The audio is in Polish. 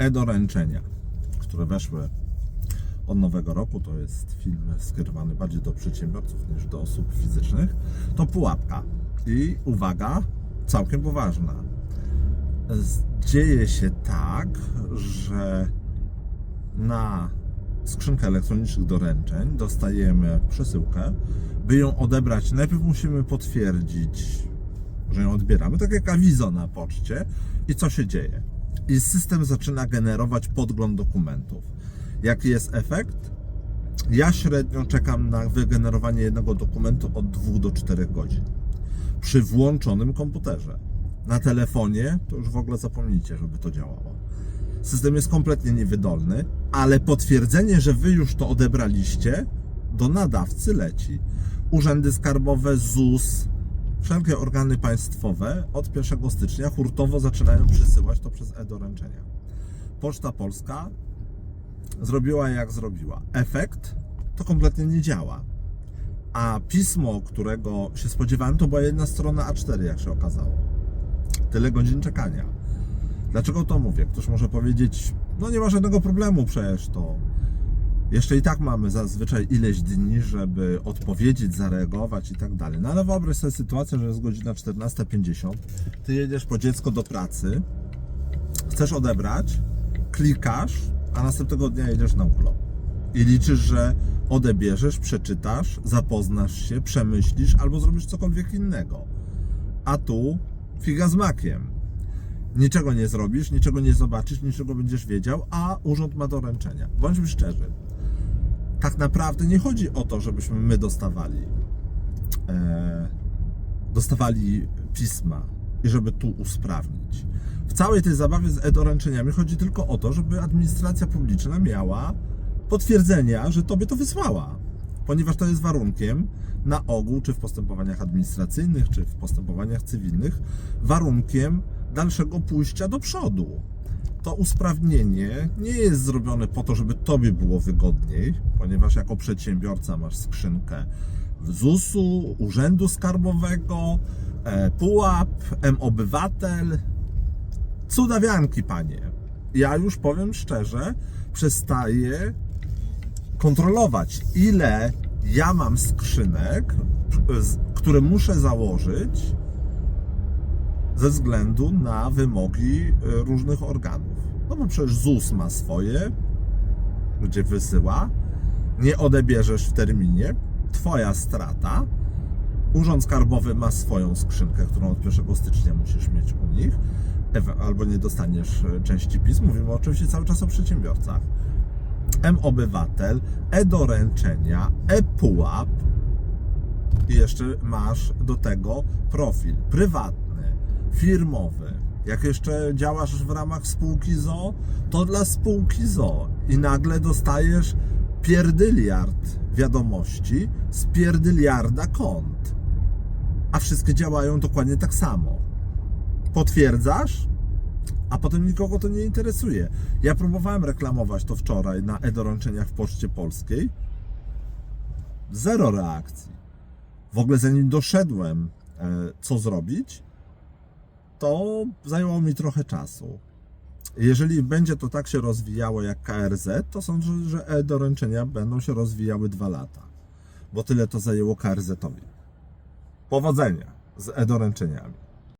e-doręczenia, które weszły od nowego roku, to jest film skierowany bardziej do przedsiębiorców niż do osób fizycznych, to pułapka. I uwaga, całkiem poważna. Dzieje się tak, że na skrzynkę elektronicznych doręczeń dostajemy przesyłkę. By ją odebrać, najpierw musimy potwierdzić, że ją odbieramy, tak jak awizo na poczcie. I co się dzieje? I system zaczyna generować podgląd dokumentów. Jaki jest efekt? Ja średnio czekam na wygenerowanie jednego dokumentu od 2 do 4 godzin. Przy włączonym komputerze. Na telefonie to już w ogóle zapomnijcie, żeby to działało. System jest kompletnie niewydolny, ale potwierdzenie, że wy już to odebraliście, do nadawcy leci. Urzędy skarbowe, ZUS, wszelkie organy państwowe od 1 stycznia hurtowo zaczynają przysyłać to przez e-doręczenia. Poczta Polska zrobiła jak zrobiła. Efekt to kompletnie nie działa. A pismo, którego się spodziewałem, to była jedna strona A4, jak się okazało. Tyle godzin czekania. Dlaczego to mówię? Ktoś może powiedzieć, no nie ma żadnego problemu, przecież to jeszcze i tak mamy zazwyczaj ileś dni, żeby odpowiedzieć, zareagować i tak dalej. No ale wyobraź sobie sytuację, że jest godzina 14.50, ty jedziesz po dziecko do pracy, chcesz odebrać, klikasz, a następnego dnia jedziesz na urlop. I liczysz, że odebierzesz, przeczytasz, zapoznasz się, przemyślisz albo zrobisz cokolwiek innego. A tu figa z makiem. Niczego nie zrobisz, niczego nie zobaczysz, niczego będziesz wiedział, a urząd ma doręczenia. Bądźmy szczerzy. Tak naprawdę nie chodzi o to, żebyśmy my dostawali e, dostawali pisma i żeby tu usprawnić. W całej tej zabawie z e-doręczeniami chodzi tylko o to, żeby administracja publiczna miała potwierdzenia, że tobie to wysłała. Ponieważ to jest warunkiem na ogół, czy w postępowaniach administracyjnych, czy w postępowaniach cywilnych, warunkiem dalszego pójścia do przodu. To usprawnienie nie jest zrobione po to, żeby tobie było wygodniej, ponieważ jako przedsiębiorca masz skrzynkę ZUS-u, Urzędu Skarbowego, e, PUAP, M-Obywatel. Cudawianki, panie. Ja już powiem szczerze, przestaję kontrolować, ile ja mam skrzynek, które muszę założyć ze względu na wymogi y, różnych organów. No bo przecież ZUS ma swoje, gdzie wysyła, nie odebierzesz w terminie, twoja strata. Urząd Skarbowy ma swoją skrzynkę, którą od 1 stycznia musisz mieć u nich, albo nie dostaniesz e, części pism. Mówimy oczywiście cały czas o przedsiębiorcach. M-Obywatel, e-doręczenia, e-pułap i jeszcze masz do tego profil prywatny, firmowy. Jak jeszcze działasz w ramach spółki ZO, to dla spółki ZO i nagle dostajesz pierdyliard wiadomości z pierdyliarda kont. A wszystkie działają dokładnie tak samo. Potwierdzasz, a potem nikogo to nie interesuje. Ja próbowałem reklamować to wczoraj na e-doręczeniach w Poczcie Polskiej. Zero reakcji. W ogóle zanim doszedłem, e, co zrobić, to zajęło mi trochę czasu. Jeżeli będzie to tak się rozwijało jak KRZ, to sądzę, że e-doręczenia będą się rozwijały dwa lata, bo tyle to zajęło KRZ-owi. Powodzenia z e-doręczeniami.